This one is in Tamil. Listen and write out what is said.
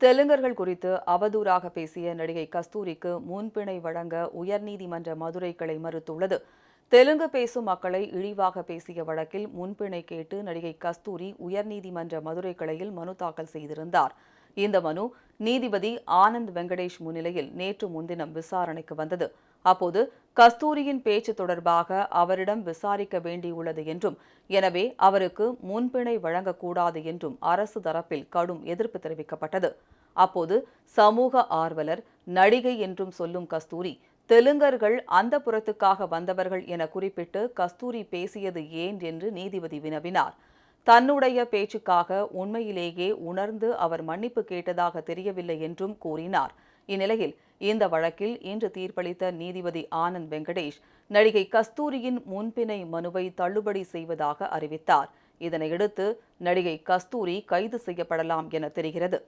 தெலுங்கர்கள் குறித்து அவதூறாக பேசிய நடிகை கஸ்தூரிக்கு முன்பிணை வழங்க உயர்நீதிமன்ற மதுரை கிளை மறுத்துள்ளது. தெலுங்கு பேசும் மக்களை இழிவாக பேசிய வழக்கில் முன்பிணை கேட்டு நடிகை கஸ்தூரி உயர்நீதிமன்ற மதுரை கிளையில் மனு தாக்கல் செய்திருந்தார். இந்த மனு நீதிபதி ஆனந்த் வெங்கடேஷ் முன்னிலையில் நேற்று முன்தினம் விசாரணைக்கு வந்தது. அப்போது கஸ்தூரியின் பேச்சு தொடர்பாக அவரிடம் விசாரிக்க வேண்டியுள்ளது என்றும் எனவே அவருக்கு முன்பிணை வழங்கக்கூடாது என்றும் அரசு தரப்பில் கடும் எதிர்ப்பு தெரிவிக்கப்பட்டது. அப்போது சமூக ஆர்வலர் நடிகை என்றும் சொல்லும் கஸ்தூரி தெலுங்கர்கள் அந்த புறத்துக்காக வந்தவர்கள் என குறிப்பிட்டு கஸ்தூரி பேசியது ஏன் என்று நீதிபதி வினவினார். தன்னுடைய பேச்சுக்காக உண்மையிலேயே உணர்ந்து அவர் மன்னிப்பு கேட்டதாக தெரியவில்லை என்றும் கூறினார். இந்நிலையில் இந்த வழக்கில் இன்று தீர்ப்பளித்த நீதிபதி ஆனந்த் வெங்கடேஷ் நடிகை கஸ்தூரியின் முன்பிணை மனுவை தள்ளுபடி செய்வதாக அறிவித்தார். இதனையடுத்து நடிகை கஸ்தூரி கைது செய்யப்படலாம் என தெரிகிறது.